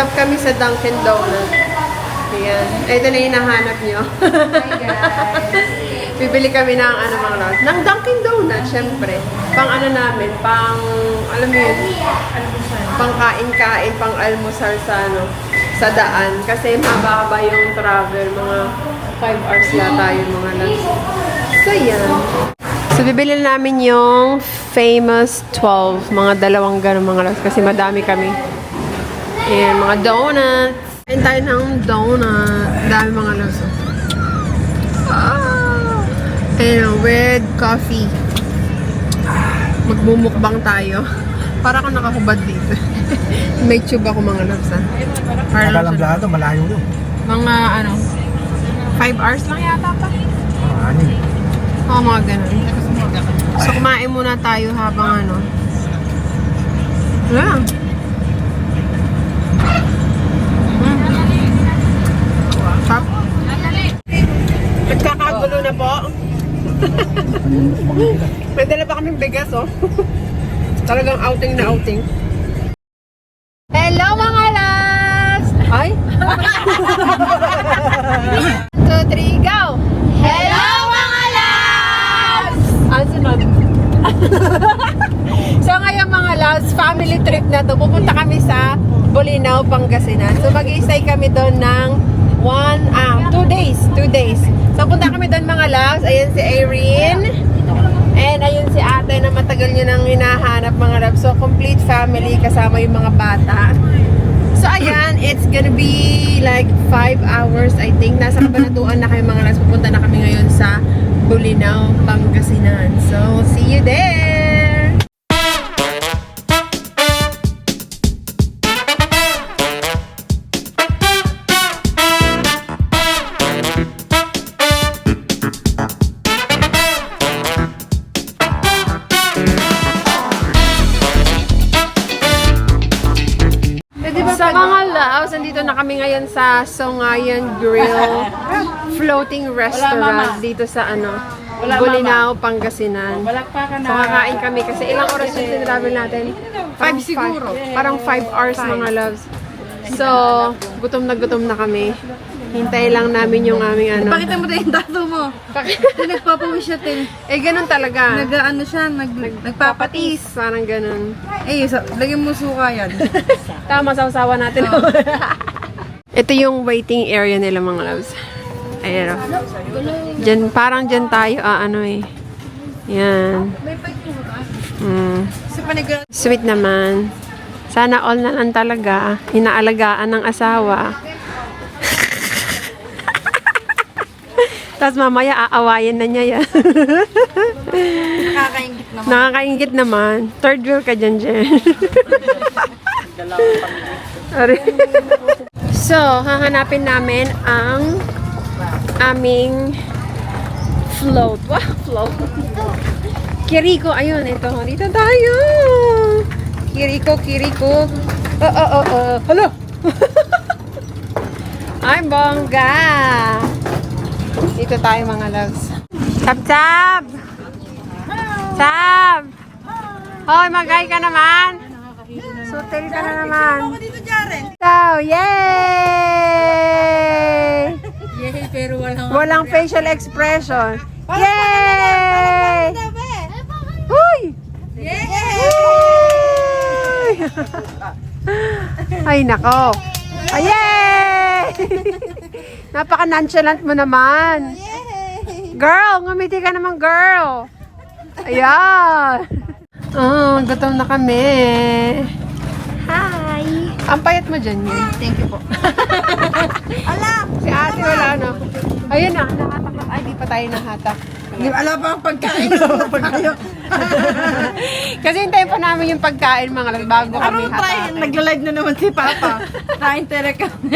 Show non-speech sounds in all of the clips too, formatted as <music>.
Stop kami sa Dunkin' Donut. Ayan. Ito na yung hinahanap nyo. Hi guys. Bibili kami ng ano mga loves. Ng Dunkin' Donut, syempre. Pang ano namin, pang, alam mo yun, pang kain-kain, pang almusal sa ano, sa daan. Kasi mababa yung travel, mga 5 hours yata yung mga loves. So, yan. So, bibili namin yung famous 12, mga dalawang ganun mga loves. Kasi madami kami. Ayan, mga donuts. Kain tayo ng donut. Dami mga loves. Ah! Ayan, with coffee. Magmumukbang tayo. Para akong nakahubad dito. <laughs> May tube ako mga loves, ha? Para lang siya- Nakalamblado, malayo yun. Mga, ano, 5 hours lang yata pa. Oh, anin. Oo, mga ganun. So, kumain muna tayo habang ano. Wala. Mm. Sarap. Nagkakagulo na po. <laughs> May dala pa kaming bigas, oh. <laughs> Talagang outing na outing. Hello, mga loves! Ay? <laughs> Two, three, go! Hello, mga loves! Ang sunod. so ngayon mga loves, family trip na to. Pupunta kami sa Bolinao, Pangasinan. So mag-stay kami doon ng one. Two days. So punta kami doon mga loves. Ayan si Irene. And ayun si ate na matagal nyo nang hinahanap mga loves. So complete family kasama yung mga bata. So ayan, it's gonna be like 5 hours I think. Nasa Kabanatuan na kayo mga loves. Pupunta na kami ngayon sa Bulinaw, Pangasinan. So see you there! Ngayon sa Songayan Grill Floating Restaurant dito sa ano, Bulinaw, Pangasinan. Balakpakan So, kakain kami kasi ilang oras yung tinravel natin? Five siguro. Parang five hours mga loves. So, gutom na gutom na kami. Hintay lang namin yung aming ano. Pakita mo tayo yung tato mo. <laughs> Nagpapawis siya, Tin. Eh, ganun talaga. Nag-ano siya, nag, nagpapatis. Parang ganun. Eh, sa, lagyan mo suka yan. <laughs> Tama, sausawa natin. <laughs> Ito yung waiting area nila mga loves. Ayan o. Diyan, parang dyan tayo, ah, ano eh. Yan. Mm. Sweet naman. Sana all na lang talaga. Inaalagaan ng asawa. <laughs> Tapos mamaya aawayin na niya yan. Nakakaingit naman. Nakakaingit naman. Third wheel ka dyan, Jen. <laughs> Sorry. So, hahanapin namin ang aming float. Wow, float. Kiriko, ayun, ito. Dito tayo. Kiriko, Kiriko. Oh, oh, oh, oh. Hello. <laughs> Ay, bongga. Dito tayo mga loves. Chap, chap. Chap. Hoy, magay ka naman. Sutil ka na naman. So, yay! Yay, pero walang... Walang facial expression. Yay! Huy! Huy! Ay, nako. Ay, yay! Napaka-nonchalant mo naman. Girl, ngumiti ka naman, girl. Ayan. Oh, gutom na kami. Ang payat mo dyan yun. Thank you po. <laughs> Si ate wala na. Ayun na, nahatak na. Ay, di pa tayo nahatak. Alam pa ang pagkain. Pagkain. <laughs> Kasi hintayin pa namin yung pagkain mga lag bago kami Ano try? Nagla-live na naman si Papa. Trying tere kami.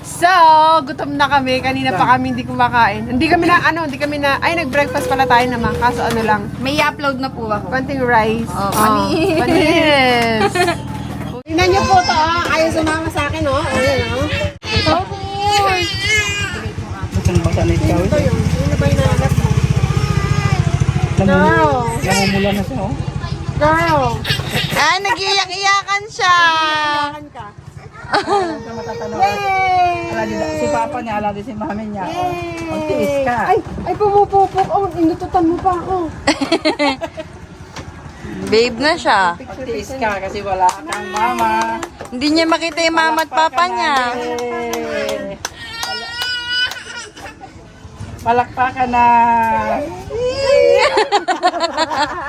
So, gutom na kami. Kanina pa kami hindi kumakain. Hindi kami na, ano, hindi kami na, ay, nag-breakfast pala tayo naman. Kaso ano lang, May upload na po ako. konting rice. Oh, panis. panis. <laughs> Tingnan niyo po to, ah. Ayaw sumama sa akin, oh. Ayan, oh. Ito po. Saan ba sa ikaw? Ito yung, yun na ba yung nahanap mo? Girl. Namumula na siya, oh. Girl. Ay, nag-iyak-iyakan siya. Saan ka? Din si papa niya, ala din si mami niya. O, tiis ka. Ay, ay pumupupok. Oh, inututan mo pa ako. <laughs> Babe na siya. Tiis ka kasi wala kang mama. Hindi niya makita yung mama at papa niya. Palakpakan na.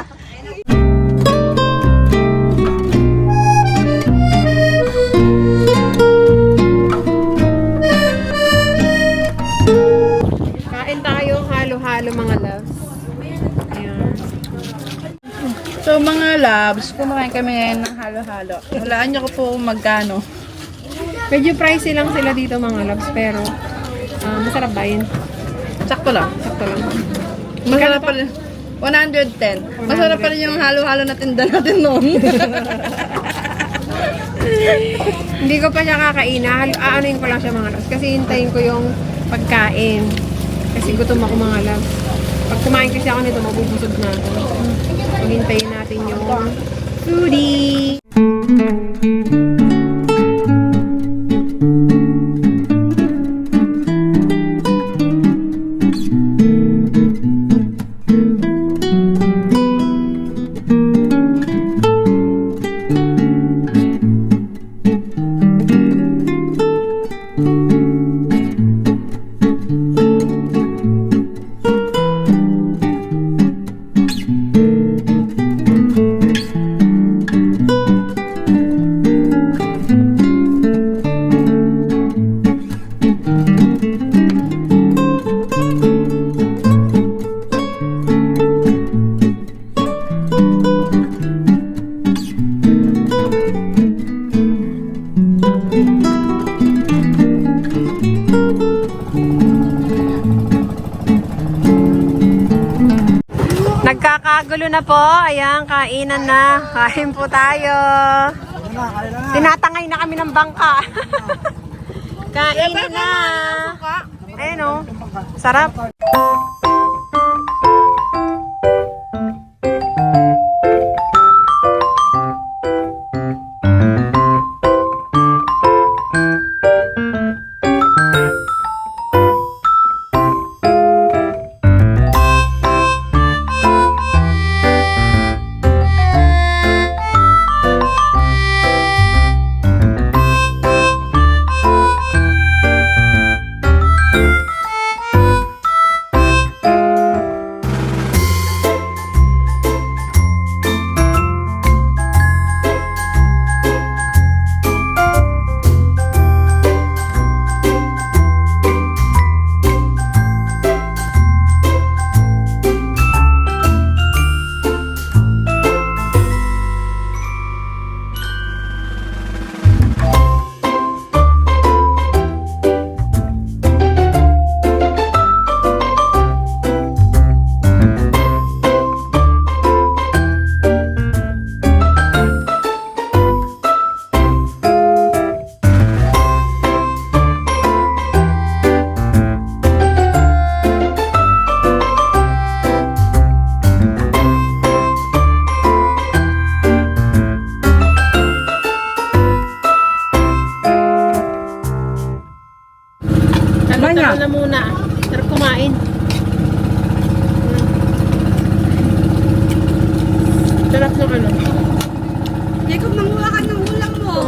<laughs> loves, kumain kami ng halo-halo. Walaan niyo ko po kung magkano. Medyo pricey lang sila dito mga loves, pero ah, masarap ba yun? Sakto lang. Sakto lang. Masarap pa rin. 110. Masarap pa rin yung halo-halo na tinda natin noon. <laughs> Hindi ko pa siya kakain. Halo, aanuin ko lang siya mga loves. Kasi hintayin ko yung pagkain. Kasi gutom ako mga loves. Pag kumain kasi ako nito, mabubusog na ako. Yung foodie. Nagkakagulo na po. Ayan, kainan na. Kain po tayo. Tinatangay na kami ng bangka. <laughs> Kainan na. Ayun o. Sarap.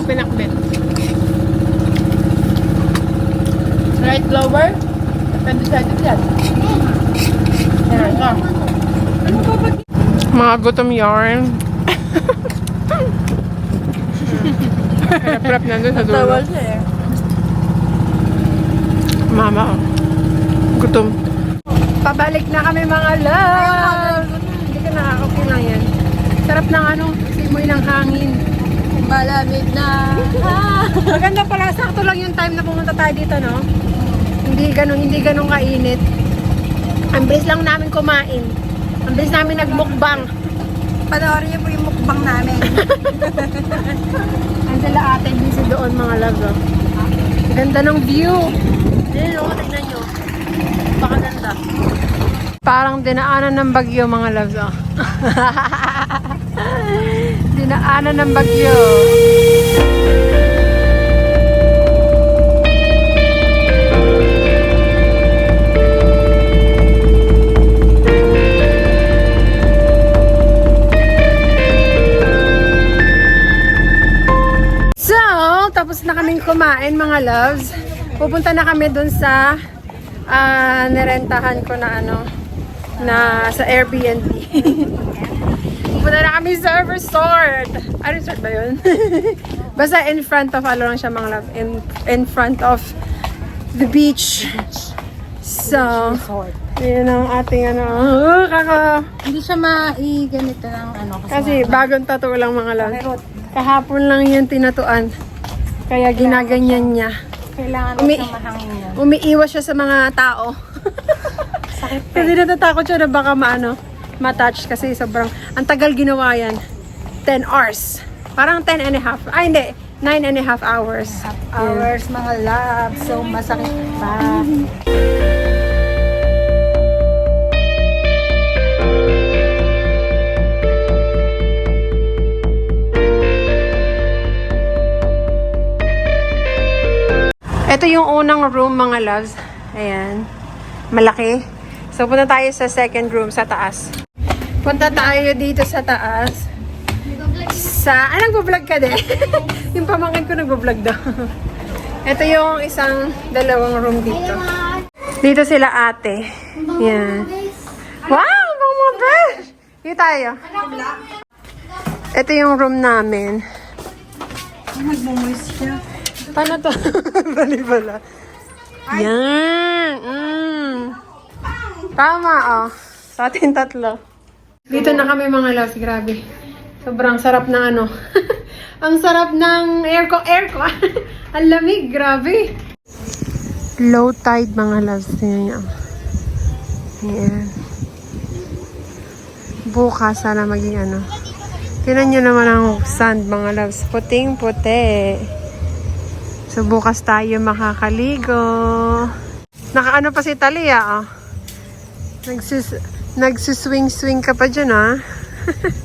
Pinakbet. Right, Clover? Appendicitis yan. Alright, ka. Ano? Mga gutom yarn. Harap-harap nandun sa dulo. Tawal siya eh. Mama, oh. gutom. Pabalik na kami mga love. Hindi ka nakakapin lang yan. Sarap ng ano, simoy ng hangin. Malamig na. <laughs> Maganda pala, sakto lang yung time na pumunta tayo dito, no? Hindi ganun, hindi ganun kainit. Ang bilis lang namin kumain. Ang bilis namin nagmukbang. Panoorin niyo po yung mukbang namin. <laughs> Ang sila ate busy doon mga love, oh. Ganda ng view. Ayun, oh, tignan nyo. Pakaganda. Parang dinaanan ng bagyo mga loves, oh. <laughs> Dinaanan ng bagyo. So, tapos na kaming kumain mga loves. Pupunta na kami dun sa ah, uh, nirentahan ko na ano na sa Airbnb. <laughs> Pupunta na kami sa resort. Ah, resort ba yun? <laughs> Basta in front of, ano lang siya mga love, in, in front of the beach. So, yun ang ating ano, uh, kaka, Hindi siya mai-ganito ng ano. kasi bagong tattoo lang mga love. Kahapon lang yan tinatuan. Kaya ginaganyan niya. kailangan Umi-. Umiiwas siya sa mga tao. <laughs> kasi natatakot siya na baka maano, matouch kasi sobrang, ang tagal ginawa yan. 10 hours. Parang 10 and a half. Ay, hindi. 9 and a half hours. Hours, mga love. So, masakit pa. Ito yung unang room mga loves. Ayan. Malaki. So, punta tayo sa second room sa taas. Punta tayo dito sa taas. Sa... Ah, nagbablog ka din? <laughs> yung pamangkin ko nagbablog daw. <laughs> Ito yung isang dalawang room dito. Dito sila ate. Yan. Wow! Mga besh! Dito tayo. Ito yung room namin. Paano to? <laughs> Bali pala. Yan. Mm. Tama, oh. Sa ating tatlo. Dito na kami mga loves. Grabe. Sobrang sarap ng ano. <laughs> Ang sarap ng aircon. Aircon. <laughs> Ang lamig. Grabe. Low tide mga loves. Tingnan niyo. Yan. Bukas sana maging ano. Tingnan niyo naman ang sand mga loves. Puting puti. So, bukas tayo makakaligo. Nakaano pa si Talia, ah. Nagsis, nagsuswing-swing ka pa dyan, ah. <laughs>